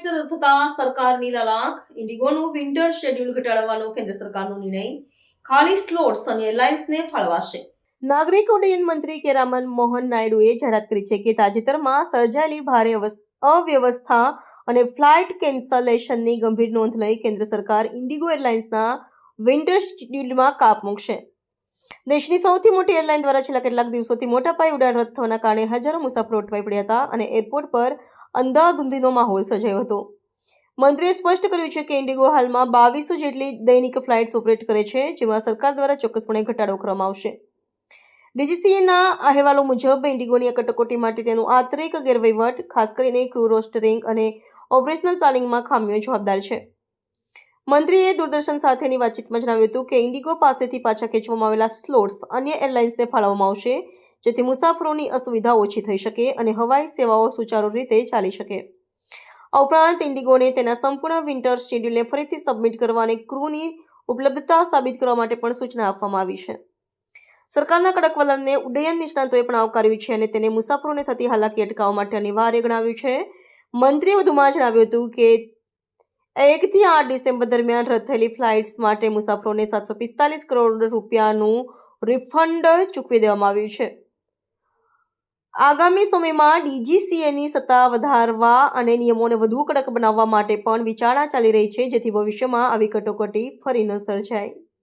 શરૂ થતા સરકારની લલાક. ઇન્ડિગોનું વિન્ટર શેડ્યુલ ઘટાડવાનો કેન્દ્ર સરકારનો નિર્ણય. ખાલી સ્લોટ્સ અને એરલાઇન્સને ફાળવાશે. નાગરિક ઉડ્ડયન મંત્રી કેરામન મોહન નાયડુએ જાહેરાત કરી છે કે તાજેતરમાં સર્જાયેલી ભારે અવ્યવસ્થા અને ફ્લાઇટ કેન્સલેશનની ગંભીર નોંધ લઈ કેન્દ્ર સરકાર ઇન્ડિગો એરલાઇન્સના વિન્ટર શેડ્યુલમાં કાપ મૂકશે. દેશની સૌથી મોટી એરલાઇન દ્વારા છેલ્લા કેટલાક દિવસોથી મોટા પાયે ઉડાન રદ થવાના કારણે હજારો મુસાફરો અટવાઈ પડ્યા હતા અને એરપોર્ટ પર અંધાધૂંધીનો માહોલ સર્જાયો હતો. મંત્રીએ સ્પષ્ટ કર્યું છે કે ઇન્ડિગો હાલમાં બાવીસો જેટલી દૈનિક ફ્લાઇટ્સ ઓપરેટ કરે છે, જેમાં સરકાર દ્વારા ચોક્કસપણે ઘટાડો કરવામાં આવશે. ડીજીસીએના અહેવાલો મુજબ, ઇન્ડિગોની આ કટોકટી માટે તેનું આંતરિક ગેરવહીવટ, ખાસ કરીને ક્રૂ રોસ્ટરિંગ અને ઓપરેશનલ પ્લાનિંગમાં ખામીઓ જવાબદાર છે. મંત્રીએ દૂરદર્શન સાથેની વાતચીતમાં જણાવ્યું હતું કે ઇન્ડિગો પાસેથી પાછા ખેંચવામાં આવેલા સ્લોટ્સ અન્ય એરલાઇન્સને ફાળવવામાં આવશે જેથી મુસાફરોની અસુવિધા ઓછી થઈ શકે અને હવાઈ સેવાઓ સુચારુ રીતે ચાલી શકે. આ ઉપરાંત ઇન્ડિગોને તેના સંપૂર્ણ વિન્ટર શેડ્યુલને ફરીથી સબમિટ કરવા અને ક્રૂની ઉપલબ્ધતા સાબિત કરવા માટે પણ સૂચના આપવામાં આવી છે. સરકારના કડક વલણને ઉડ્ડયન નિષ્ણાતોએ પણ આવકાર્યું છે અને તેને મુસાફરોને થતી હાલાકી અટકાવવા માટે અનિવાર્ય ગણાવ્યું છે. મંત્રીએ વધુમાં જણાવ્યું હતું કે, એકથી આઠ ડિસેમ્બર દરમિયાન રદ થયેલી ફ્લાઇટ્સ માટે મુસાફરોને સાતસો પિસ્તાલીસ કરોડ રૂપિયાનું રિફંડ ચૂકવી દેવામાં આવ્યું છે. આગામી સમયમાં ડીજીસીએની સત્તા વધારવા અને નિયમોને વધુ કડક બનાવવા માટે પણ વિચારણા ચાલી રહી છે, જેથી ભવિષ્યમાં આવી કટોકટી ફરી ન સર્જાય.